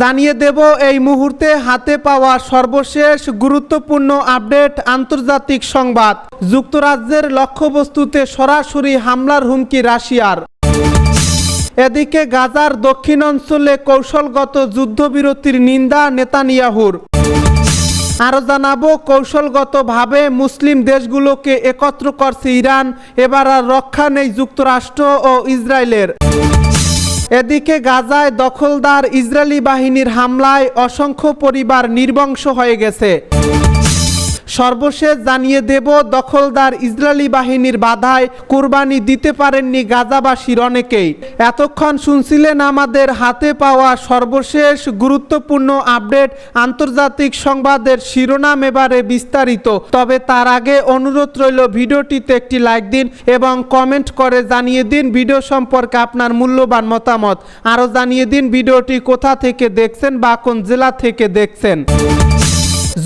জানিয়ে দেব, এই মুহূর্তে হাতে পাওয়া সর্বশেষ গুরুত্বপূর্ণ আপডেট আন্তর্জাতিক সংবাদ। যুক্তরাজ্যের লক্ষ্যবস্তুতে সরাসরি হামলার হুমকি রাশিয়ার। এদিকে গাজার দক্ষিণ অঞ্চলে কৌশলগত যুদ্ধবিরতির নিন্দা নেতানিয়াহুর। আরও জানাব, কৌশলগতভাবে মুসলিম দেশগুলোকে একত্র করছে ইরান, এবার আর রক্ষা নেই যুক্তরাষ্ট্র ও ইসরায়েলের। এদিকে গাজায় দখলদার ইসরায়েলি বাহিনীর হামলায় অসংখ্য পরিবার নির্বংশ হয়ে গেছে। সর্বশেষ জানিয়ে দেব, দখলদার ইসরায়েলি বাহিনীর বাধায় কুরবানি দিতে পারেননি গাজাবাসীর অনেকেই। এতক্ষণ শুনছিলেন আমাদের হাতে পাওয়া সর্বশেষ গুরুত্বপূর্ণ আপডেট আন্তর্জাতিক সংবাদের শিরোনাম এবারে বিস্তারিত। তবে তার আগে অনুরোধ রইল, ভিডিওটিতে একটি লাইক দিন এবং কমেন্ট করে জানিয়ে দিন ভিডিও সম্পর্কে আপনার মূল্যবান মতামত। আরও জানিয়ে দিন ভিডিওটি কোথা থেকে দেখছেন বা কোন জেলা থেকে দেখছেন।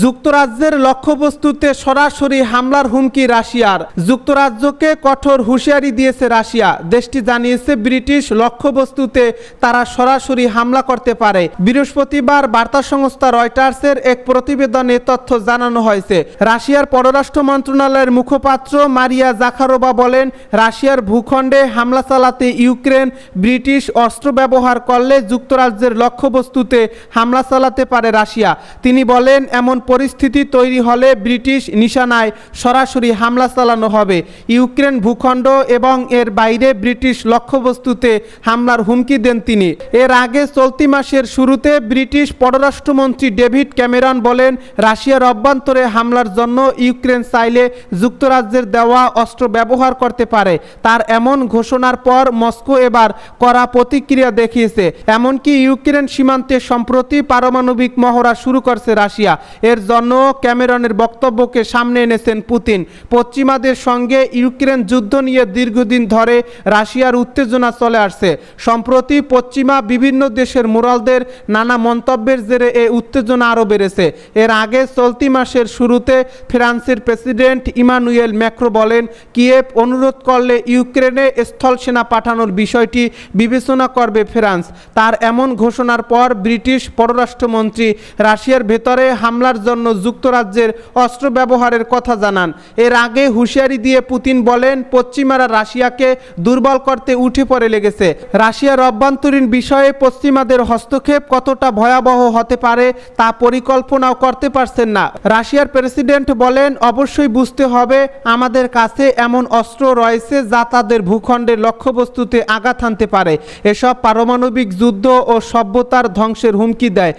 যুক্তরাজ্যের লক্ষ্যবস্তুতে সরাসরি হামলার হুমকি রাশিয়ার। যুক্তরাজ্যকে কঠোর হুঁশিয়ারি দিয়েছে রাশিয়া। দেশটি জানিয়েছে, ব্রিটিশ লক্ষ্যবস্তুতে তারা সরাসরি হামলা করতে পারে। বৃহস্পতিবার বার্তা সংস্থা রয়টার্সের এক প্রতিবেদনে তথ্য জানানো হয়েছে। রাশিয়ার পররাষ্ট্র মন্ত্রণালয়ের মুখপাত্র মারিয়া জাখারোবা বলেন, রাশিয়ার ভূখণ্ডে হামলা চালাতে ইউক্রেন ব্রিটিশ অস্ত্র ব্যবহার করলে যুক্তরাজ্যের লক্ষ্যবস্তুতে হামলা চালাতে পারে রাশিয়া। তিনি বলেন, এমন পরিস্থিতি তৈরি হলে ব্রিটিশ নিশানায় সরাসরি হামলা চালানো হবে। ইউক্রেন ভূখণ্ড এবং এর বাইরে ব্রিটিশ লক্ষ্যবস্তুতে হামলার হুমকি দেন তিনি। এর আগে চলতি মাসের শুরুতে ব্রিটিশ পররাষ্ট্রমন্ত্রী ডেভিড ক্যামেরন বলেন, রাশিয়ার অভ্যন্তরে হামলার জন্য ইউক্রেন চাইলে যুক্তরাজ্যের দেওয়া অস্ত্র ব্যবহার করতে পারে। তার এমন ঘোষণার পর মস্কো এবার করা প্রতিক্রিয়া দেখিয়েছে। এমনকি ইউক্রেন সীমান্তে সম্প্রতি পারমাণবিক মহড়া শুরু করছে রাশিয়া। এর জন্য ক্যামেরনের বক্তব্যকে সামনে এনেছেন পুতিন। পশ্চিমাদের সঙ্গে ইউক্রেন যুদ্ধ নিয়ে দীর্ঘদিন ধরে রাশিয়ার উত্তেজনা চলে আসছে। সম্প্রতি পশ্চিমা বিভিন্ন দেশের মোরালদের নানা মন্তব্যের জেরে এ উত্তেজনা আরও বেড়েছে। এর আগে চলতি মাসের শুরুতে ফ্রান্সের প্রেসিডেন্ট ইমানুয়েল ম্যাক্রো বলেন, কিয়েভ অনুরোধ করলে ইউক্রেনে স্থল সেনা পাঠানোর বিষয়টি বিবেচনা করবে ফ্রান্স। তার এমন ঘোষণার পর ব্রিটিশ পররাষ্ট্রমন্ত্রী রাশিয়ার ভেতরে হামলার জন্য যুক্তরাজ্যের অস্ত্র ব্যবহারের কথা জানান। এর আগে হুঁশিয়ারি দিয়ে পুতিন বলেন, পশ্চিমারা রাশিয়াকে দুর্বল করতে উঠে পড়ে লেগেছে। রাশিয়ার অভ্যন্তরীণ বিষয়ে পশ্চিমাদের হস্তক্ষেপ কতটা ভয়াবহ হতে পারে তা পরিকল্পনাও করতে পারছেন না। রাশিয়ার প্রেসিডেন্ট বলেন, অবশ্যই বুঝতে হবে, আমাদের কাছে এমন অস্ত্র রয়েছে যা তাদের ভূখণ্ডের লক্ষ্যবস্তুতে আঘাত আনতে পারে। এসব পারমাণবিক যুদ্ধ ও সভ্যতার ধ্বংসের হুমকি দেয়।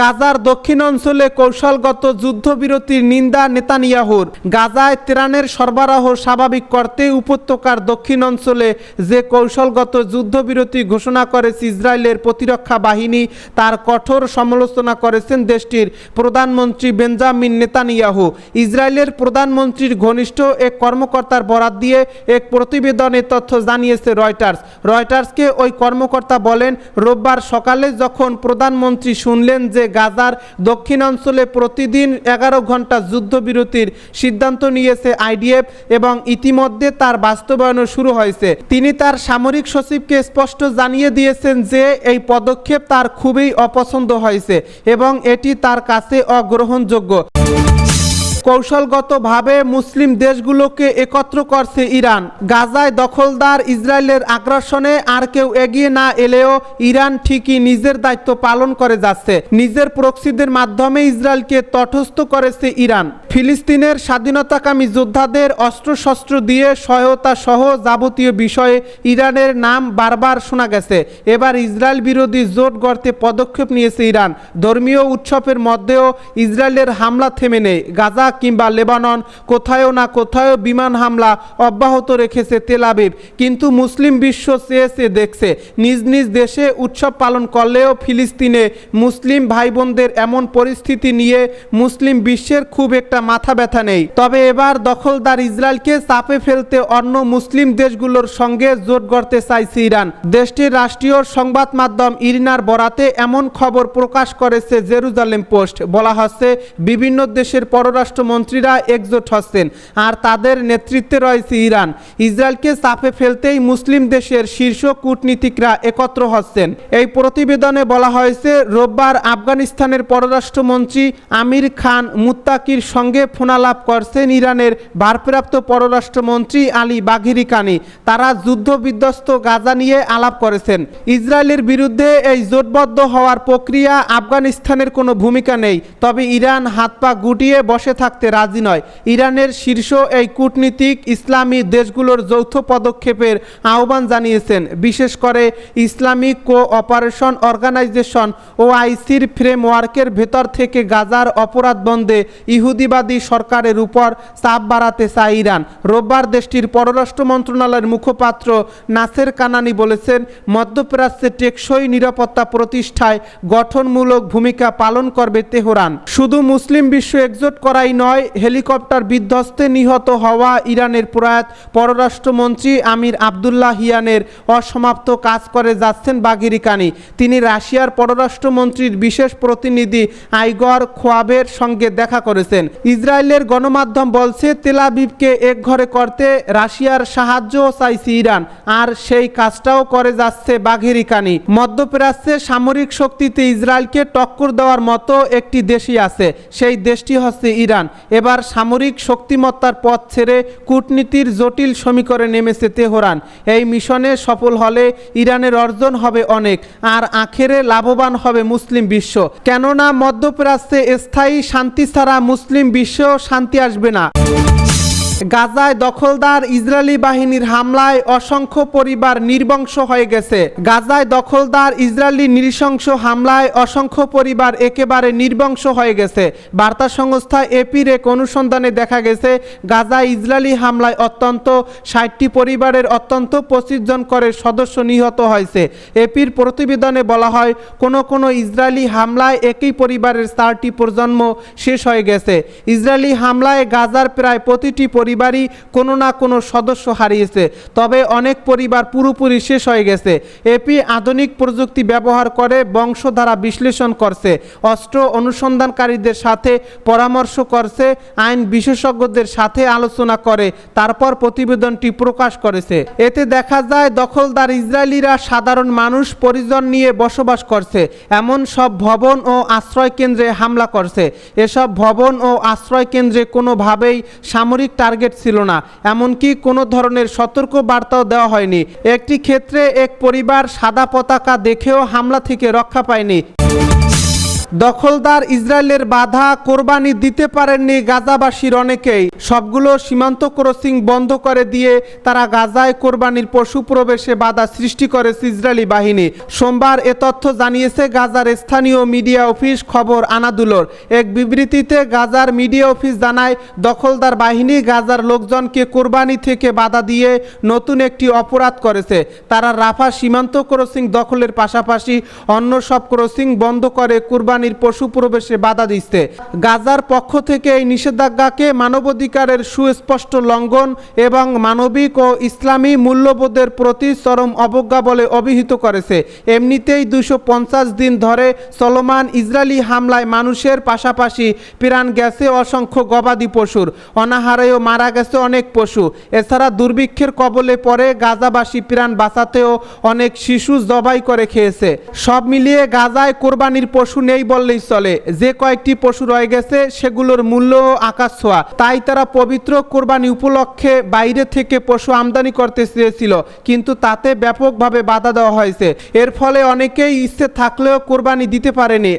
গাজার দক্ষিণ অঞ্চলে কৌশলগত যুদ্ধবিরতির নিন্দা নেতানিয়াহুর। গাজায় ত্রাণের সরবরাহ স্বাভাবিক করতে উপত্যকার দক্ষিণ অঞ্চলে যে কৌশলগত যুদ্ধবিরতি ঘোষণা করেছে ইসরায়েলের প্রতিরক্ষা বাহিনী, তার কঠোর সমালোচনা করেছেন দেশটির প্রধানমন্ত্রী বেঞ্জামিন নেতানিয়াহু। ইসরায়েলের প্রধানমন্ত্রীর ঘনিষ্ঠ এক কর্মকর্তার বরাত দিয়ে এক প্রতিবেদনে তথ্য জানিয়েছে রয়টার্স। রয়টার্সকে ওই কর্মকর্তা বলেন, রোববার সকালে যখন প্রধানমন্ত্রী শুনলেন যে গাজার দক্ষিণাঞ্চলে প্রতিদিন এগারো ঘণ্টা যুদ্ধবিরতির সিদ্ধান্ত নিয়েছে আইডিএফ এবং ইতিমধ্যে তার বাস্তবায়নও শুরু হয়েছে। তিনি তার সামরিক সচিবকে স্পষ্ট জানিয়ে দিয়েছেন যে এই পদক্ষেপ তার খুবই অপছন্দ হয়েছে এবং এটি তার কাছে অগ্রহণযোগ্য। কৌশলগতভাবে মুসলিম দেশগুলোকে একত্র করছে ইরান। গাজায় দখলদার ইসরায়েলের আগ্রাসনে আর কেউ এগিয়ে না এলেও ইরান ঠিকই নিজের দায়িত্ব পালন করে যাচ্ছে। নিজের প্রক্সিদের মাধ্যমে ইসরায়েলকে তটস্থ করেছে ইরান। ফিলিস্তিনের স্বাধীনতাকামী যোদ্ধাদের অস্ত্রশস্ত্র দিয়ে সহায়তা সহ যাবতীয় বিষয়ে ইরানের নাম বারবার শোনা গেছে। এবার ইসরায়েল বিরোধী জোট গড়তে পদক্ষেপ নিয়েছে ইরান। ধর্মীয় উৎসবের মধ্যেও ইসরায়েলের হামলা থেমে নেই। গাজা কিংবা লেবানন, কোথায়ও না কোথায়ও বিমান হামলা অব্যাহত রেখেছে তেল আবিব। কিন্তু মুসলিম বিশ্ব চেয়ে চেয়ে দেখছে, নিজ নিজ দেশে উৎসব পালন করলেও ফিলিস্তিনে মুসলিম ভাই বোনদের এমন পরিস্থিতি নিয়ে মুসলিম বিশ্বের খুব একটা মাথা ব্যথা নেই। তবে এবার দখলদার ইসরায়েলকে চাপে ফেলতে অন্য মুসলিম দেশগুলোর সঙ্গে জোট গড়তে চাইছে ইরান। দেশটির রাষ্ট্রীয় সংবাদ মাধ্যম ইরিনার বরাতে এমন খবর প্রকাশ করেছে জেরুজালেম পোস্ট। বলা হচ্ছে, বিভিন্ন দেশের পররাষ্ট্রমন্ত্রীরা একজোট হচ্ছেন আর তাদের নেতৃত্বে রয়েছে ইরান। ইসরায়েলকে চাপে ফেলতেই মুসলিম দেশের শীর্ষ কূটনীতিকরা একত্র হচ্ছেন। এই প্রতিবেদনে বলা হয়েছে, রোববার আফগানিস্তানের পররাষ্ট্রমন্ত্রী আমির খান মুত্তাকির সঙ্গে ফোনালাপ করছেন ইরানের ভারপ্রাপ্ত পররাষ্ট্রমন্ত্রী আলী বাঘিরি কানি তারা যুদ্ধ বিধ্বস্ত গাজা নিয়ে আলাপ করেছেন। ইসরায়েলের বিরুদ্ধে এই জোটবদ্ধ হওয়ার প্রক্রিয়া আফগানিস্তানের কোনো ভূমিকা নেই। তবে ইরান হাত পা গুটিয়ে বসে থাকতে রাজি নয়। ইরানের শীর্ষ এই কূটনীতিক ইসলামী দেশগুলোর যৌথ পদক্ষেপের আহ্বান জানিয়েছেন। বিশেষ করে ইসলামিক কো অপারেশন অর্গানাইজেশন ও আইসির ফ্রেমওয়ার্কের ভেতর থেকে গাজার অপরাধ বন্ধে ইহুদিবাদী সরকারের উপর চাপ বাড়াতে চায় ইরান। রোববার দেশটির পররাষ্ট্র মন্ত্রণালয়ের মুখপাত্র নাসের কানানি বলেছেন, মধ্যপ্রাচ্যে টেকসই নিরাপত্তা প্রতিষ্ঠায় গঠনমূলক ভূমিকা পালন করবে তেহরান। শুধু মুসলিম বিশ্ব একজোট করাই নয়, হেলিকপ্টার বিধ্বস্তে নিহত হওয়া ইরানের প্রয়াত পররাষ্ট্রমন্ত্রী আমির আবদুল্লাহ হিয়ানের অসমাপ্ত কাজ করে যাচ্ছেন বাগিরিকানি। তিনি রাশিয়ার পররাষ্ট্রমন্ত্রীর বিশেষ প্রতিনিধি আইগর খোয়াবের সঙ্গে দেখা করেছেন। ইসরায়েলের গণমাধ্যম বলছে তেলাবিবকে এক ঘরে করতে রাশিয়ার সাহায্য চাইছে ইরান, আর সেই কাজটাও করে যাচ্ছে বাঘেরিকানি মধ্যপ্রাচ্যে সামরিক শক্তিতে ইসরায়েলকে টক্কর দেওয়ার মতো একটি দেশই আছে, সেই দেশটি হচ্ছে ইরান। এবার সামরিক শক্তিমত্তার পথ ছেড়ে কূটনীতির জটিল সমীকরণে নেমেছে তেহরান। এই মিশনে সফল হলে ইরানের অর্জন হবে অনেক, আর আখেরে লাভবান হবে মুসলিম বিশ্ব। কেননা মধ্যপ্রাচ্যে স্থায়ী শান্তি ছাড়া মুসলিম বিশ্ব শান্তি আসবে না। গাজায় দখলদার ইসরায়েলি বাহিনীর হামলায় অসংখ্য পরিবার নির্বংশ হয়ে গেছে। গাজায় দখলদার ইসরায়েলি নৃশংস হামলায় অসংখ্য পরিবার একেবারে নির্বংশ হয়ে গেছে। বার্তা সংস্থা এপির এক অনুসন্ধানে দেখা গেছে, গাজায় ইসরায়েলি হামলায় অত্যন্ত ষাটটি পরিবারের অত্যন্ত পঁচিশ জন করে সদস্য নিহত হয়েছে। এপির প্রতিবেদনে বলা হয়, কোনো কোনো ইসরায়েলি হামলায় একই পরিবারের চারটি প্রজন্ম শেষ হয়ে গেছে। ইসরায়েলি হামলায় গাজার প্রায় প্রতিটি পরিবারই কোনো না কোনো সদস্য হারিয়েছে। তবে অনেক পরিবার পুরোপুরি শেষ হয়ে গেছে। এপি আধুনিক প্রযুক্তি ব্যবহার করে বংশধারা বিশ্লেষণ করছে, অস্ত্র অনুসন্ধানকারীদের সাথে পরামর্শ করছে, আইন বিশেষজ্ঞদের সাথে আলোচনা করে, তারপর প্রতিবেদনটি প্রকাশ করেছে। এতে দেখা যায়, দখলদার ইসরায়েলিরা সাধারণ মানুষ পরিজন নিয়ে বসবাস করছে। এমন সব ভবন ও আশ্রয় কেন্দ্রে হামলা করছে। এসব ভবন ও আশ্রয় কেন্দ্রে কোনোভাবেই সামরিক টার্গেট ছিল না, এমনকি কোনো ধরনের সতর্ক বার্তাও দেওয়া হয়নি। একটি ক্ষেত্রে এক পরিবার সাদা পতাকা দেখেও হামলা থেকে রক্ষা পায়নি। দখলদার ইসরায়েলের বাধা কোরবানি দিতে পারেননি গাজাবাসীর অনেকেই। সবগুলো সীমান্ত ক্রসিং বন্ধ করে দিয়ে তারা গাজায় কোরবানির পশু প্রবেশে বাধা সৃষ্টি করেছে ইসরায়েলি বাহিনী। সোমবার এ তথ্য জানিয়েছে গাজার স্থানীয় মিডিয়া অফিস খবর আনাদুলোর। এক বিবৃতিতে গাজার মিডিয়া অফিস জানায়, দখলদার বাহিনী গাজার লোকজনকে কোরবানি থেকে বাধা দিয়ে নতুন একটি অপরাধ করেছে। তারা রাফা সীমান্ত ক্রসিং দখলের পাশাপাশি অন্য সব ক্রসিং বন্ধ করে কোরবানির পশু প্রবেশে বাধা দিচ্ছে গাজার পক্ষ থেকে এই নিষেধাজ্ঞাকে মানবাধিকারের সুস্পষ্ট লঙ্ঘন এবং মানবিক ও ইসলামী মূল্যবোধের প্রতি চরম অবজ্ঞা বলে অভিহিত করেছে। এমনিতেই দুশো দিন ধরে চলমান ইসরায়েলি হামলায় মানুষের পাশাপাশি প্রাণ গেছে অসংখ্য গবাদি পশুর। অনাহারেও মারা গেছে অনেক পশু। এছাড়া দুর্ভিক্ষের কবলে পড়ে গাজাবাসী প্রাণ বাঁচাতেও অনেক শিশু জবাই করে খেয়েছে। সব মিলিয়ে গাজায় কোরবানির পশু নেই বললেই চলে, যে কয়েকটি পশু রয়ে গেছে, সেগুলোর মূল্য আকাশ ছোঁয়া। তাই তারা পবিত্র কোরবানি উপলক্ষে বাইরে থেকে পশু আমদানি করতে চেয়েছিল, কিন্তু তাতে ব্যাপকভাবে বাধা দেওয়া হয়েছে। এর ফলে অনেকেই ইচ্ছে থাকলেও কোরবানি দিতে পারেনি।